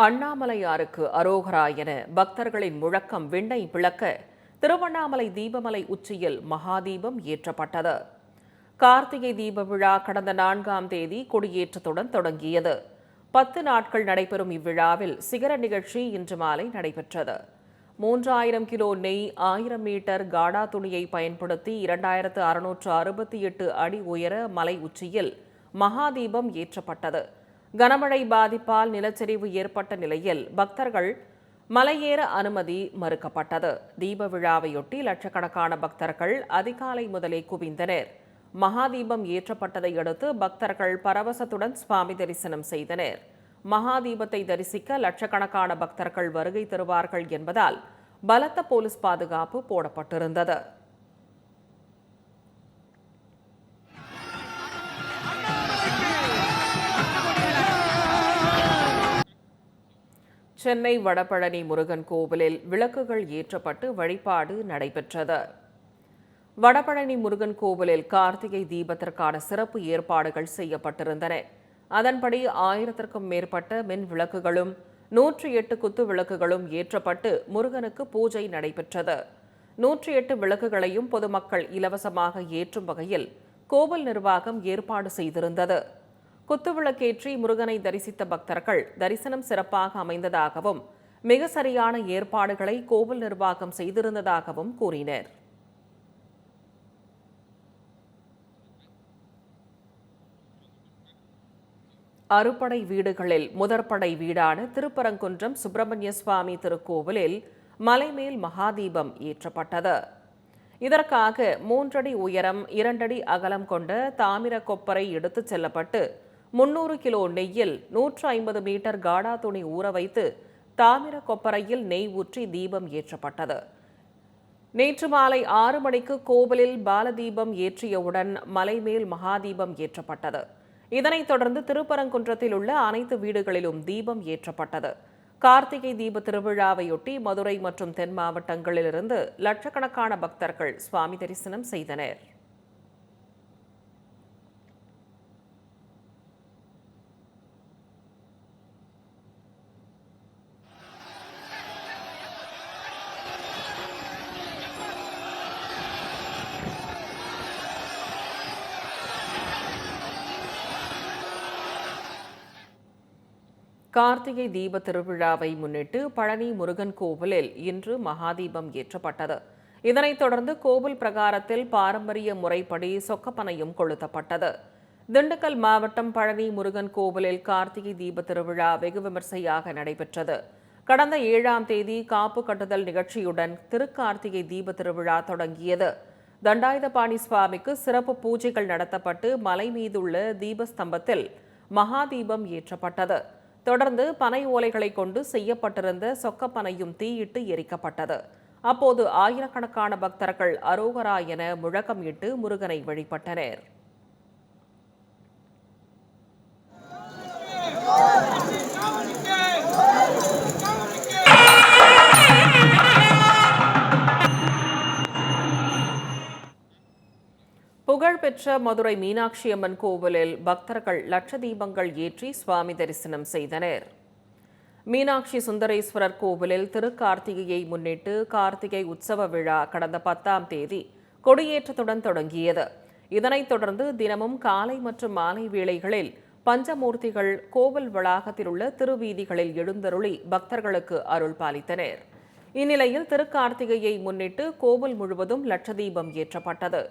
அண்ணாமலையாருக்கு அரோகரா என பக்தர்களின் முழக்கம் விண்ணை பிளக்க திருவண்ணாமலை தீபமலை உச்சியில் மகாதீபம் ஏற்றப்பட்டது. கார்த்திகை தீப விழா கடந்த நான்காம் தேதி கொடியேற்றத்துடன் தொடங்கியது. பத்து நாட்கள் நடைபெறும் இவ்விழாவில் சிகர நிகழ்ச்சி இன்று மாலை நடைபெற்றது. மூன்றாயிரம் கிலோ நெய் ஆயிரம் மீட்டர் காடா துணியை பயன்படுத்தி இரண்டாயிரத்து அறுநூற்று அறுபத்தி எட்டு அடி உயர மலை உச்சியில் மகாதீபம் ஏற்றப்பட்டது. கனமழை பாதிப்பால் நிலச்சரிவு ஏற்பட்ட நிலையில் பக்தர்கள் மலையேற அனுமதி மறுக்கப்பட்டது. தீப விழாவையொட்டி லட்சக்கணக்கான பக்தர்கள் அதிகாலை முதலே குவிந்தனர். மகாதீபம் ஏற்றப்பட்டதை அடுத்து பக்தர்கள் பரவசத்துடன் சுவாமி தரிசனம் செய்தனர். மகாதீபத்தை தரிசிக்க லட்சக்கணக்கான பக்தர்கள் வருகை தருவார்கள் என்பதால் பலத்த போலீஸ் பாதுகாப்பு போடப்பட்டிருந்தது. சென்னை வடபழனி முருகன் கோவிலில் விளக்குகள் ஏற்றப்பட்டு வழிபாடு நடைபெற்றது. வடபழனி முருகன் கோவிலில் கார்த்திகை தீபத்திற்கான சிறப்பு ஏற்பாடுகள் செய்யப்பட்டிருந்தன. அதன்படி ஆயிரத்திற்கும் மேற்பட்ட மின் விளக்குகளும் நூற்றி எட்டு குத்து விளக்குகளும் ஏற்றப்பட்டு முருகனுக்கு பூஜை நடைபெற்றது. நூற்றி எட்டு விளக்குகளையும் பொதுமக்கள் இலவசமாக ஏற்றும் வகையில் கோவில் நிர்வாகம் ஏற்பாடு செய்திருந்தது. குத்துவிளக்கேற்றி முருகனை தரிசித்த பக்தர்கள் தரிசனம் சிறப்பாக அமைந்ததாகவும் மிக சரியான ஏற்பாடுகளை கோவில் நிர்வாகம் செய்திருந்ததாகவும் கூறினர். அறுபடை வீடுகளில் முதற்படை வீடான திருப்பரங்குன்றம் சுப்பிரமணிய சுவாமி திருக்கோவிலில் மலைமேல் மகாதீபம் ஏற்றப்பட்டது. இதற்காக மூன்றடி உயரம் இரண்டடி அகலம் கொண்ட தாமிர கொப்பரை எடுத்துச் செல்லப்பட்டு முன்னூறு கிலோ நெய்யில் நூற்று ஐம்பது மீட்டர் காடா துணி ஊற வைத்து தாமிர கொப்பரையில் நெய் ஊற்றி தீபம் ஏற்றப்பட்டது. நேற்று மாலை ஆறு மணிக்கு கோவிலில் பாலதீபம் ஏற்றியவுடன் மலைமேல் மகாதீபம் ஏற்றப்பட்டது. இதனைத் தொடர்ந்து திருப்பரங்குன்றத்தில் உள்ள அனைத்து வீடுகளிலும் தீபம் ஏற்றப்பட்டது. கார்த்திகை தீப திருவிழாவையொட்டி மதுரை மற்றும் தென் மாவட்டங்களிலிருந்து லட்சக்கணக்கான பக்தர்கள் சுவாமி தரிசனம் செய்தனர். கார்த்திகை தீப திருவிழாவை முன்னிட்டு பழனி முருகன் கோவிலில் இன்று மகாதீபம் ஏற்றப்பட்டது. இதனைத் தொடர்ந்து கோவில் பிரகாரத்தில் பாரம்பரிய முறைப்படி சொக்கப்பனையும் கொளுத்தப்பட்டது. திண்டுக்கல் மாவட்டம் பழனி முருகன் கோவிலில் கார்த்திகை தீப திருவிழா வெகு விமர்சையாக நடைபெற்றது. கடந்த ஏழாம் தேதி காப்பு கட்டுதல் நிகழ்ச்சியுடன் திருக்கார்த்திகை தீப திருவிழா தொடங்கியது. தண்டாயுதபாணி சுவாமிக்கு சிறப்பு பூஜைகள் நடத்தப்பட்டு மலை மீதுள்ள தீபஸ்தம்பத்தில் மகாதீபம் ஏற்றப்பட்டது. தொடர்ந்து பனை ஓலைகளை கொண்டு செய்யப்பட்டிருந்த சொக்கப்பனையும் தீயிட்டு எரிக்கப்பட்டது. அப்போது ஆயிரக்கணக்கான பக்தர்கள் அரோகரா என முழக்கமிட்டு முருகனை வழிபட்டனர். புகழ்பெற்ற மதுரை மீனாட்சி அம்மன் கோவிலில் பக்தர்கள் லட்ச தீபங்கள் ஏற்றி சுவாமி தரிசனம் செய்தனர். மீனாட்சி சுந்தரேஸ்வரர் கோவிலில் திருக்கார்த்திகையை முன்னிட்டு கார்த்திகை உற்சவ விழா கடந்த பத்தாம் தேதி கொடியேற்றத்துடன் தொடங்கியது. இதனைத் தொடர்ந்து தினமும் காலை மற்றும் மாலை வேளைகளில் பஞ்சமூர்த்திகள் கோவில் வளாகத்தில் உள்ள திருவீதிகளில் எழுந்தருளி பக்தர்களுக்கு அருள் பாலித்தனர். இந்நிலையில் திருக்கார்த்திகையை முன்னிட்டு கோவில் முழுவதும் லட்சதீபம் ஏற்றப்பட்டது.